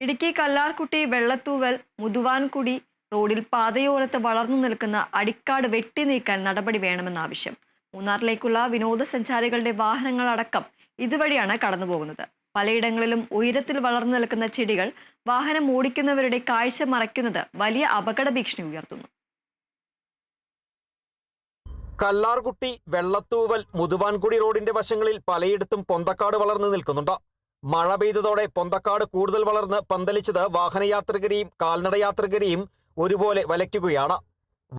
ഇടുക്കി കല്ലാർകുട്ടി വെള്ളത്തൂവൽ മുതുവാൻകുടി റോഡിൽ പാതയോരത്ത് വളർന്നു നിൽക്കുന്ന അടിക്കാട് വെട്ടി നീക്കാൻ നടപടി വേണമെന്ന ആവശ്യം. മൂന്നാറിലേക്കുള്ള വിനോദസഞ്ചാരികളുടെ വാഹനങ്ങളടക്കം ഇതുവഴിയാണ് കടന്നുപോകുന്നത്. പലയിടങ്ങളിലും ഉയരത്തിൽ വളർന്നു നിൽക്കുന്ന ചെടികൾ വാഹനം ഓടിക്കുന്നവരുടെ കാഴ്ച മറയ്ക്കുന്നത് വലിയ അപകട ഭീഷണി ഉയർത്തുന്നു. കല്ലാർകുട്ടി വെള്ളത്തൂവൽ മുതുവാൻകുടി റോഡിന്റെ വശങ്ങളിൽ പലയിടത്തും പൊന്തക്കാട് വളർന്നു നിൽക്കുന്നുണ്ട്. മഴ പെയ്തതോടെ പൊന്തക്കാട് കൂടുതൽ വളർന്ന് പന്തലിച്ചത് വാഹനയാത്രികരെയും കാൽനടയാത്രികരെയും ഒരുപോലെ വലയ്ക്കുകയാണ്.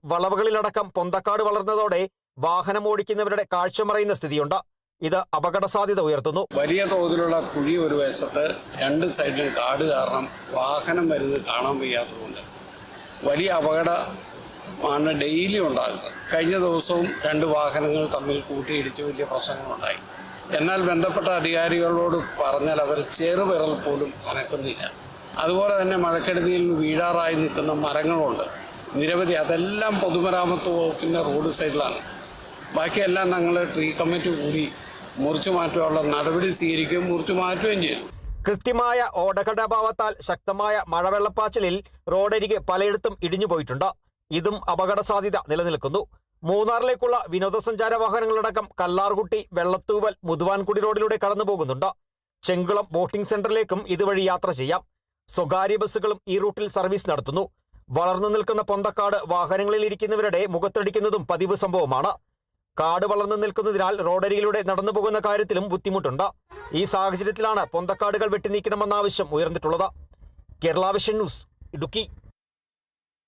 വളവുകളിലടക്കം പൊന്തക്കാട് വളർന്നതോടെ വാഹനം ഓടിക്കുന്നവരുടെ കാഴ്ച മറയുന്ന സ്ഥിതിയുണ്ട്. ഇത് അപകട സാധ്യത ഉയർത്തുന്നു. വലിയ തോതിലുള്ള കുഴി ഒരു വശത്ത് രണ്ട് സൈഡിലും കാട് കാരണം വാഹനം വരുന്നത് കാണാൻ വയ്യാത്തതുകൊണ്ട് വലിയ അപകടമാണ് ഡെയിലി ഉണ്ടാകുന്നത്. കഴിഞ്ഞ ദിവസവും രണ്ട് വാഹനങ്ങൾ തമ്മിൽ കൂട്ടിയിടിച്ച് വലിയ പ്രശ്നങ്ങളുണ്ടായി. എന്നാൽ ബന്ധപ്പെട്ട അധികാരികളോട് പറഞ്ഞാൽ അവർ ചെറുവിരൽ പോലും അനക്കുന്നില്ല. അതുപോലെ തന്നെ മഴക്കെടുതിയിൽ വീഴാറായി നിൽക്കുന്ന മരങ്ങളുണ്ട്. നിരവധി അതെല്ലാം പൊതുമരാമത്ത് വകുപ്പിന്റെ റോഡ് സൈഡിലാണ്. ബാക്കിയെല്ലാം ഞങ്ങൾ ട്രീ കമ്മിറ്റി കൂടി മുറിച്ചു മാറ്റാനുള്ള നടപടി സ്വീകരിക്കുകയും മുറിച്ചു മാറ്റുകയും ചെയ്തു. കൃത്യമായ ഓടകളുടെ അഭാവത്താൽ ശക്തമായ മഴവെള്ളപ്പാച്ചിലിൽ റോഡരികെ പലയിടത്തും ഇടിഞ്ഞു പോയിട്ടുണ്ട് ഇതും അപകട സാധ്യത നിലനിൽക്കുന്നു. മൂന്നാറിലേക്കുള്ള വിനോദസഞ്ചാര വാഹനങ്ങളടക്കം കല്ലാർകുട്ടി വെള്ളത്തൂവൽ മുതുവാൻകുടി റോഡിലൂടെ കടന്നു പോകുന്നുണ്ട്. ചെങ്കുളം ബോട്ടിംഗ് സെന്ററിലേക്കും ഇതുവഴി യാത്ര ചെയ്യാം. സ്വകാര്യ ബസ്സുകളും ഈ റൂട്ടിൽ സർവീസ് നടത്തുന്നു. വളർന്നു നിൽക്കുന്ന പൊന്തക്കാട് വാഹനങ്ങളിൽ ഇരിക്കുന്നവരുടെ മുഖത്തടിക്കുന്നതും പതിവ് സംഭവമാണ്. കാട് വളർന്നു നിൽക്കുന്നതിനാൽ റോഡരികിലൂടെ നടന്നു പോകുന്ന കാര്യത്തിലും ബുദ്ധിമുട്ടുണ്ട്. ഈ സാഹചര്യത്തിലാണ് പൊന്തക്കാടുകൾ വെട്ടിനീക്കണമെന്ന ആവശ്യം ഉയർന്നിട്ടുള്ളത്. Kerala vision news Idukki.